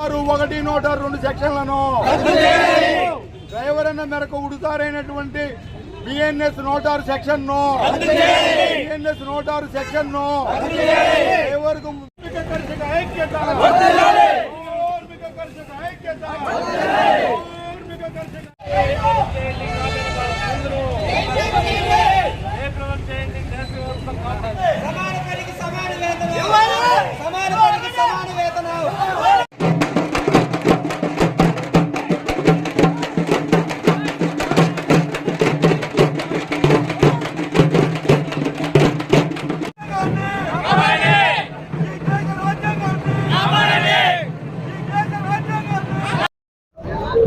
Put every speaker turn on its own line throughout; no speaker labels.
ఒకటి నూట రెండు సెక్షన్లను. డ్రైవర్ అన్న మేరకు ఉడుతారైనటువంటి బిఎన్ఎస్ నూట ఆరు సెక్షన్ను బిఎన్ఎస్ నూట ఆరు
సెక్షన్ను డ్రైవర్కు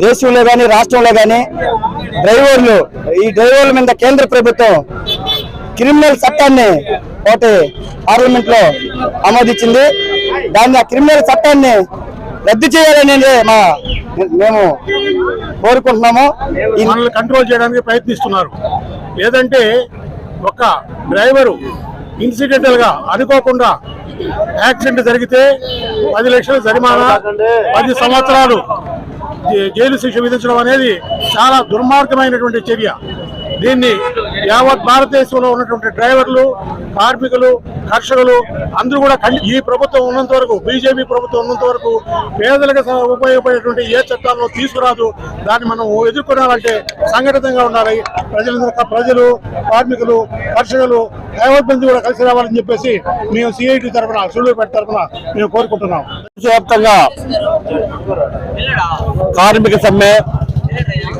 దేశంలో కానీ రాష్ట్రంలో కానీ డ్రైవర్లు ఈ డ్రైవర్ల మీద కేంద్ర ప్రభుత్వం క్రిమినల్ చట్టాన్ని ఒకటి పార్లమెంట్లో ఆమోదించింది. దాన్ని ఆ క్రిమినల్ చట్టాన్ని రద్దు చేయాలనేది మా మేము కోరుకుంటున్నాము. ఈ
మనల్ని కంట్రోల్ చేయడానికి ప్రయత్నిస్తున్నారు. లేదంటే ఒక డ్రైవరు ఇన్సిడెంటల్గా అనుకోకుండా యాక్సిడెంట్ జరిగితే పది లక్షల జరిమానా పది సంవత్సరాలు జైలు శిక్ష విధించడం అనేది చాలా దుర్మార్గమైనటువంటి చర్య. దీన్ని యావత్ భారతదేశంలో ఉన్నటువంటి డ్రైవర్లు కార్మికులు కర్షకులు అందరూ కూడా ఖండి- ఈ ప్రభుత్వం ఉన్నంత వరకు బీజేపీ ప్రభుత్వం ఉన్నంత వరకు పేదలకు స- ఉపయోగపడేటువంటి ఏ చట్టాలను తీసుకురాదు. దాన్ని మనం ఎదుర్కొనాలంటే సంఘటితంగా ఉండాలి. ప్రజలందరూ ప్రజలు కార్మికులు కర్షకులు దైవబంధు కూడా కలిసి రావాలని చెప్పేసి మేము సిఐటి తరఫున సూళ్ళూరుపేట తరఫున మేము కోరుకుంటున్నాం.
వ్యాప్తంగా కార్మిక సమ్మె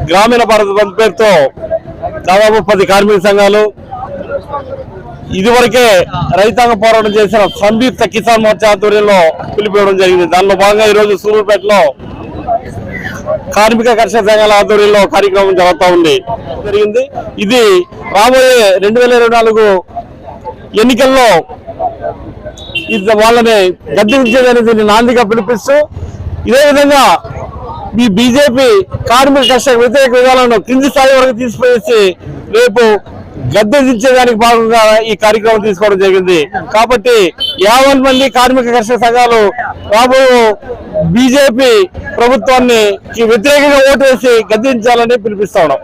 గ్రామీణ భారత బంద్ పేరుతో దాదాపు పది కార్మిక సంఘాలు ఇదివరకే రైతాంగ పోరాటం చేసిన సంయుక్త కిసాన్ మోర్చా ఆధ్వర్యంలో పిలిపివ్వడం జరిగింది. దానిలో భాగంగా ఈరోజు సూరూరుపేటలో కార్మిక కర్షక సంఘాల ఆధ్వర్యంలో కార్యక్రమం జరుగుతూ ఉంది. జరిగింది. ఇది రాబోయే రెండు వేల ఇరవై నాలుగు ఎన్నికల్లో ఇది వాళ్ళని గద్దెంచేదని నాందిగా పిలిపిస్తూ ఇదే విధంగా ఈ బీజేపీ కార్మిక కష్ట వ్యతిరేక విధానాలను కింది స్థాయి వరకు తీసుకువచ్చి రేపు గద్దె దించేదానికి భాగంగా ఈ కార్యక్రమం తీసుకోవడం జరిగింది. కాబట్టి యావన్ మంది కార్మిక కర్షక సంఘాలు రాబోయే బీజేపీ ప్రభుత్వాన్ని వ్యతిరేకంగా ఓటు వేసి గద్దించాలని పిలిపిస్తా ఉన్నాం.